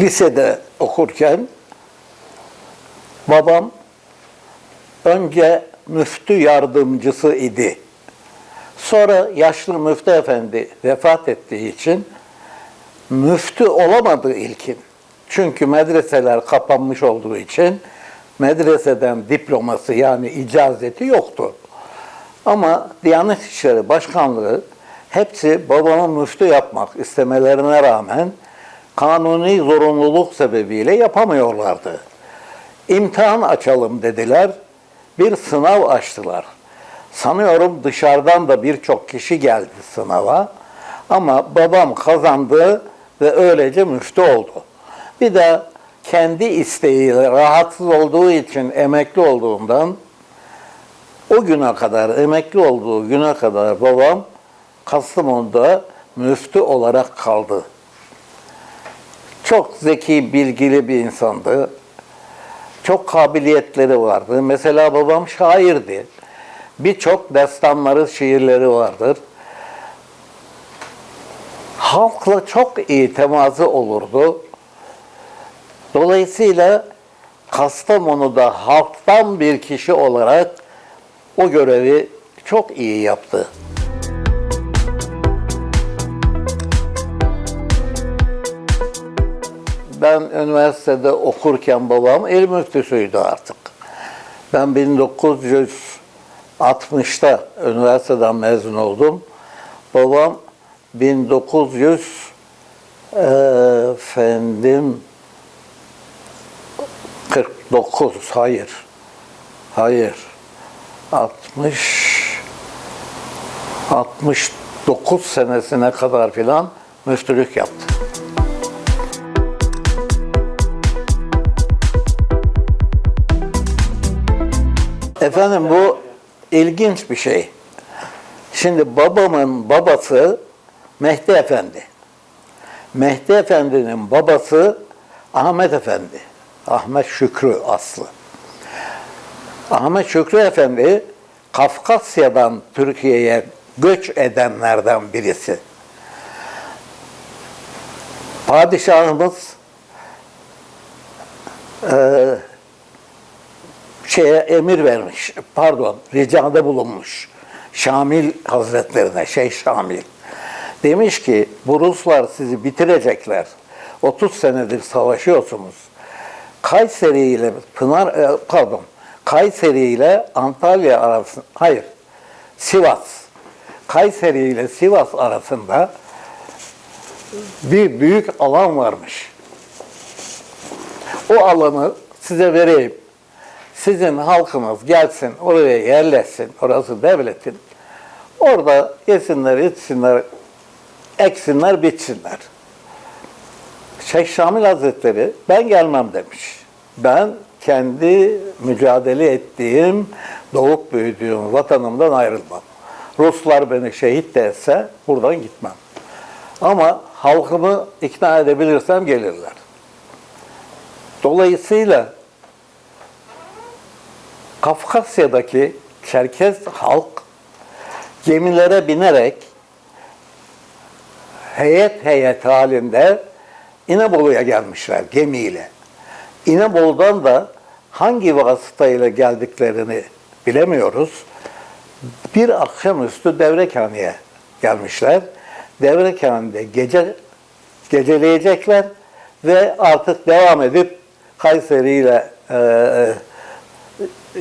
Lisede okurken babam önce müftü yardımcısı idi. Sonra yaşlı müftü efendi vefat ettiği için müftü olamadı ilkin. Çünkü medreseler kapanmış olduğu için medreseden diploması yani icazeti yoktu. Ama Diyanet İşleri Başkanlığı hepsi babamı müftü yapmak istemelerine rağmen kanuni zorunluluk sebebiyle yapamıyorlardı. İmtihan açalım dediler. Bir sınav açtılar. Sanıyorum dışarıdan da birçok kişi geldi sınava. Ama babam kazandı ve öylece müftü oldu. Bir de kendi isteğiyle rahatsız olduğu için emekli olduğundan o güne kadar, emekli olduğu güne kadar babam Kastamonu'da müftü olarak kaldı. Çok zeki, bilgili bir insandı. Çok kabiliyetleri vardı. Mesela babam şairdi. Birçok destanları, şiirleri vardır. Halkla çok iyi teması olurdu. Dolayısıyla Kastamonu'da halktan bir kişi olarak o görevi çok iyi yaptı. Ben üniversitede okurken babam il müftüsüydü artık. Ben 1960'ta üniversiteden mezun oldum. Babam 1900 efendim 49 hayır. Hayır. 60 69 senesine kadar filan müftülük yaptı. Efendim bu ilginç bir şey. Şimdi babamın babası Mehdi Efendi. Mehdi Efendi'nin babası Ahmet Efendi. Ahmet Şükrü aslı. Ahmet Şükrü Efendi Kafkasya'dan Türkiye'ye göç edenlerden birisi. Padişahımız eee şeye emir vermiş, pardon, ricada bulunmuş. Şamil Hazretlerine, Şeyh Şamil. Demiş ki, bu Ruslar sizi bitirecekler. 30 senedir savaşıyorsunuz. Kayseri ile Pınar, e, pardon, Kayseri ile Antalya arasında, hayır, Sivas. Kayseri ile Sivas arasında bir büyük alan varmış. O alanı size vereyim sizin halkınız gelsin oraya yerleşsin, orası devletin. Orada yesinler, içsinler, eksinler, bitsinler. Şeyh Şamil Hazretleri ben gelmem demiş. Ben kendi mücadele ettiğim, doğup büyüdüğüm vatanımdan ayrılmam. Ruslar beni şehit de buradan gitmem. Ama halkımı ikna edebilirsem gelirler. Dolayısıyla Kafkasya'daki Çerkez halk gemilere binerek heyet heyet halinde İnebolu'ya gelmişler gemiyle. İnebolu'dan da hangi vasıtayla geldiklerini bilemiyoruz. Bir akşamüstü Devrekhane'ye gelmişler. Devrekhane'de gece geceleyecekler ve artık devam edip Kayseri ile e,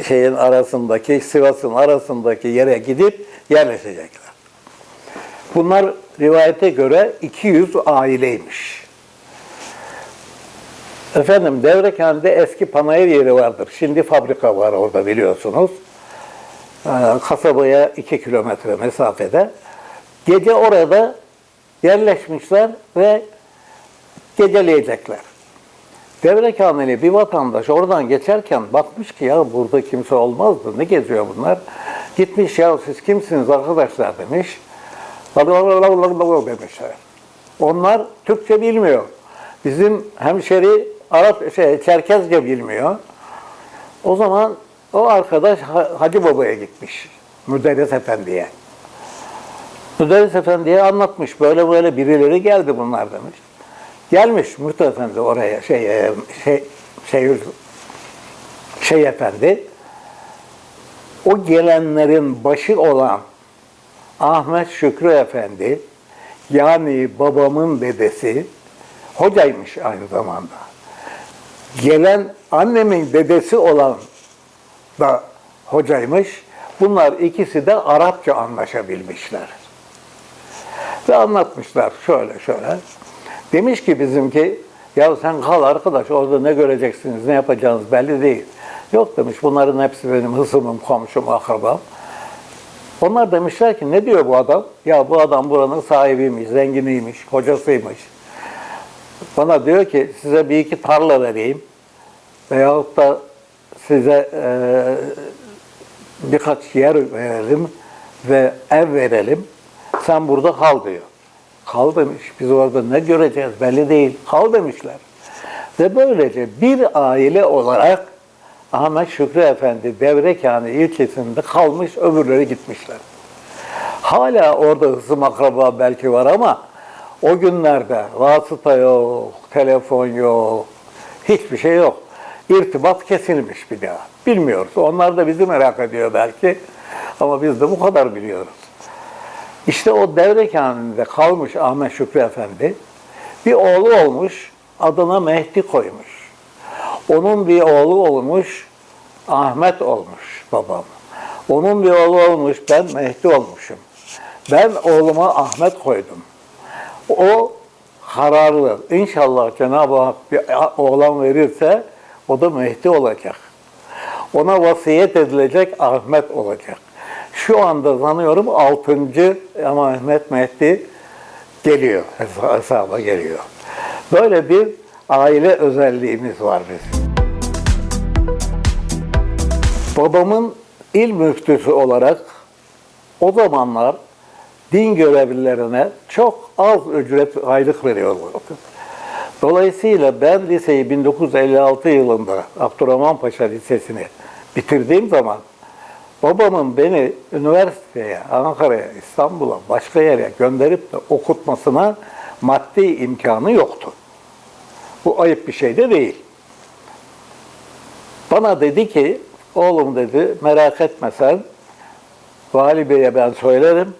şeyin arasındaki, Sivas'ın arasındaki yere gidip yerleşecekler. Bunlar rivayete göre 200 aileymiş. Efendim Devrekhane'de eski panayır yeri vardır. Şimdi fabrika var orada biliyorsunuz. Ee, Kasabaya 2 kilometre mesafede. Gece orada yerleşmişler ve geceleyecekler. Devrekhaneli bir vatandaş oradan geçerken bakmış ki ya burada kimse olmazdı. Ne geziyor bunlar? Gitmiş ya siz kimsiniz arkadaşlar demiş. demişler. Onlar Türkçe bilmiyor. Bizim hemşeri Arap şey Çerkezce bilmiyor. O zaman o arkadaş Hacı Baba'ya gitmiş. Müderris Efendi'ye. Müderris Efendi'ye anlatmış. Böyle böyle birileri geldi bunlar demiş. Gelmiş Mürtü Efendi oraya şey e, şey şey şey efendi o gelenlerin başı olan Ahmet Şükrü Efendi yani babamın dedesi hocaymış aynı zamanda. Gelen annemin dedesi olan da hocaymış. Bunlar ikisi de Arapça anlaşabilmişler. Ve anlatmışlar şöyle şöyle. Demiş ki bizimki ya sen kal arkadaş orada ne göreceksiniz ne yapacağınız belli değil. Yok demiş bunların hepsi benim hısımım, komşum, akrabam. Onlar demişler ki ne diyor bu adam? Ya bu adam buranın sahibiymiş, zenginiymiş, kocasıymış. Bana diyor ki size bir iki tarla vereyim. Veyahut da size e, birkaç yer verelim ve ev verelim. Sen burada kal diyor. Kal demiş. Biz orada ne göreceğiz belli değil. Kal demişler. Ve böylece bir aile olarak Ahmet Şükrü Efendi Devrekani ilçesinde kalmış, öbürleri gitmişler. Hala orada hısım akraba belki var ama o günlerde vasıta yok, telefon yok, hiçbir şey yok. İrtibat kesilmiş bir daha. Bilmiyoruz. Onlar da bizi merak ediyor belki. Ama biz de bu kadar biliyoruz. İşte o Devrekani'nde kalmış Ahmet Şükrü Efendi bir oğlu olmuş, adına Mehdi koymuş. Onun bir oğlu olmuş, Ahmet olmuş babam. Onun bir oğlu olmuş, ben Mehdi olmuşum. Ben oğluma Ahmet koydum. O kararlı. İnşallah Cenab-ı Hak bir oğlan verirse o da Mehdi olacak. Ona vasiyet edilecek Ahmet olacak. Şu anda sanıyorum altıncı ama Ahmet Mehdi geliyor, hesaba geliyor. Böyle bir aile özelliğimiz var bizim. Babamın il müftüsü olarak o zamanlar din görevlilerine çok az ücret aylık veriyorlardı. Dolayısıyla ben liseyi 1956 yılında Abdurrahman Paşa Lisesi'ni bitirdiğim zaman babamın beni üniversiteye, Ankara'ya, İstanbul'a, başka yere gönderip de okutmasına maddi imkanı yoktu. Bu ayıp bir şey de değil. Bana dedi ki, oğlum dedi merak etme sen, Vali Bey'e ben söylerim,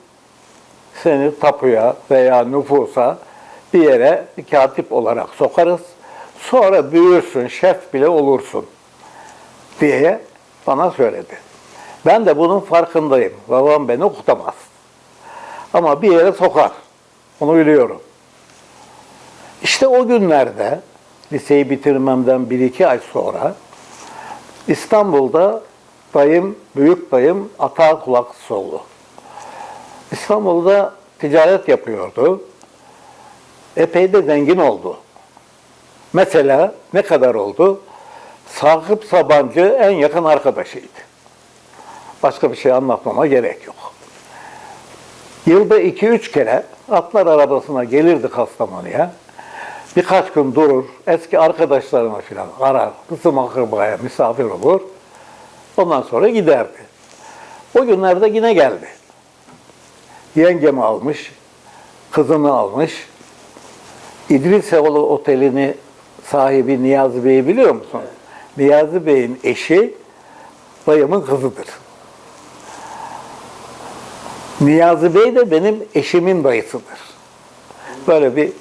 seni tapuya veya nüfusa bir yere bir katip olarak sokarız. Sonra büyürsün, şef bile olursun diye bana söyledi. Ben de bunun farkındayım. Babam beni okutamaz. Ama bir yere sokar. Onu biliyorum. İşte o günlerde liseyi bitirmemden bir iki ay sonra İstanbul'da dayım, büyük dayım Ata Kulaklısı oldu. İstanbul'da ticaret yapıyordu. Epey de zengin oldu. Mesela ne kadar oldu? Sakıp Sabancı en yakın arkadaşıydı. Başka bir şey anlatmama gerek yok. Yılda iki üç kere atlar arabasına gelirdi Kastamonu'ya. Birkaç gün durur, eski arkadaşlarına filan arar, kızım akrabaya misafir olur. Ondan sonra giderdi. O günlerde yine geldi. Yengemi almış, kızını almış. İdrisoğlu Oteli'ni sahibi Niyazi Bey'i biliyor musun? Niyazi Bey'in eşi dayımın kızıdır. Niyazi Bey de benim eşimin dayısıdır. Böyle bir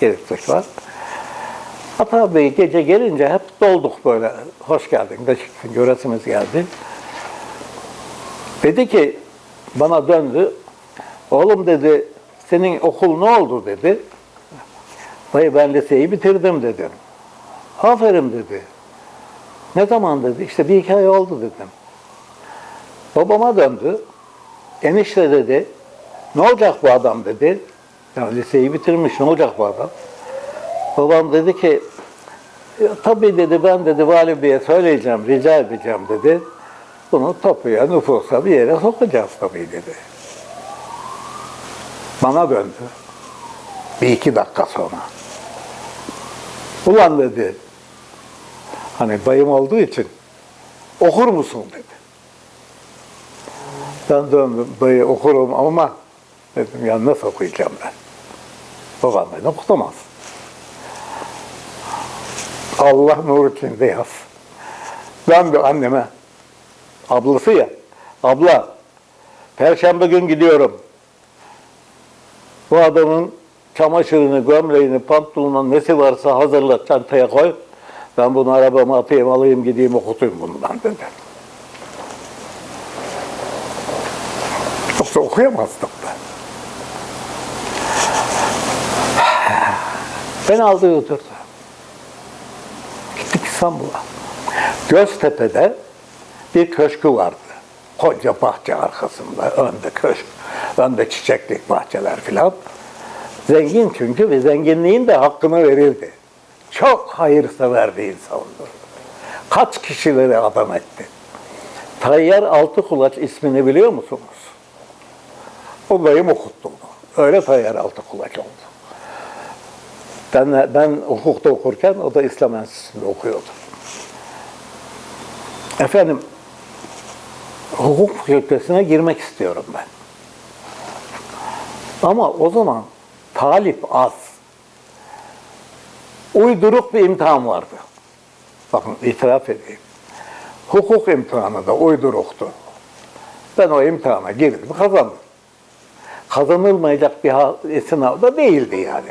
gerekçek var. Ata Bey gece gelince hep dolduk böyle. Hoş geldin, Beşiktaş'ın göresimiz geldi. Dedi ki, bana döndü. Oğlum dedi, senin okul ne oldu dedi. Dayı ben liseyi bitirdim dedim. Aferin dedi. Ne zaman dedi? İşte bir iki ay oldu dedim. Babama döndü. Enişte dedi. Ne olacak bu adam dedi. Ya liseyi bitirmiş ne olacak bu adam? Babam dedi ki "Ya tabii dedi ben dedi vali beye söyleyeceğim, rica edeceğim dedi. Bunu tapuya, nüfusa bir yere sokacağız tabii dedi. Bana döndü. Bir iki dakika sonra. Ulan dedi, hani dayım olduğu için okur musun dedi. Ben döndüm, okurum ama Dedim ya nasıl okuyacağım ben? Babam beni okutamaz. Allah nur içinde yaz. Ben bir anneme, ablası ya, abla, perşembe gün gidiyorum. Bu adamın çamaşırını, gömleğini, pantolonunu nesi varsa hazırla çantaya koy. Ben bunu arabama atayım, alayım, gideyim okutayım bundan dedi. Okuyamazdım ben. Beni aldı götürdü. Gittik İstanbul'a. Göztepe'de bir köşkü vardı. Koca bahçe arkasında, önde köşk, önde çiçeklik bahçeler filan. Zengin çünkü ve zenginliğin de hakkını verirdi. Çok hayırsever bir insandı. Kaç kişileri adam etti. Tayyar Altıkulaç ismini biliyor musunuz? O onu. Öyle Tayyar Altıkulaç oldu. Ben, ben hukukta okurken o da İslam Enstitüsü'nde okuyordu. Efendim, hukuk fakültesine girmek istiyorum ben. Ama o zaman talip az. Uyduruk bir imtihan vardı. Bakın itiraf edeyim. Hukuk imtihanı da uyduruktu. Ben o imtihana girdim, kazandım. Kazanılmayacak bir ha- sınav da değildi yani.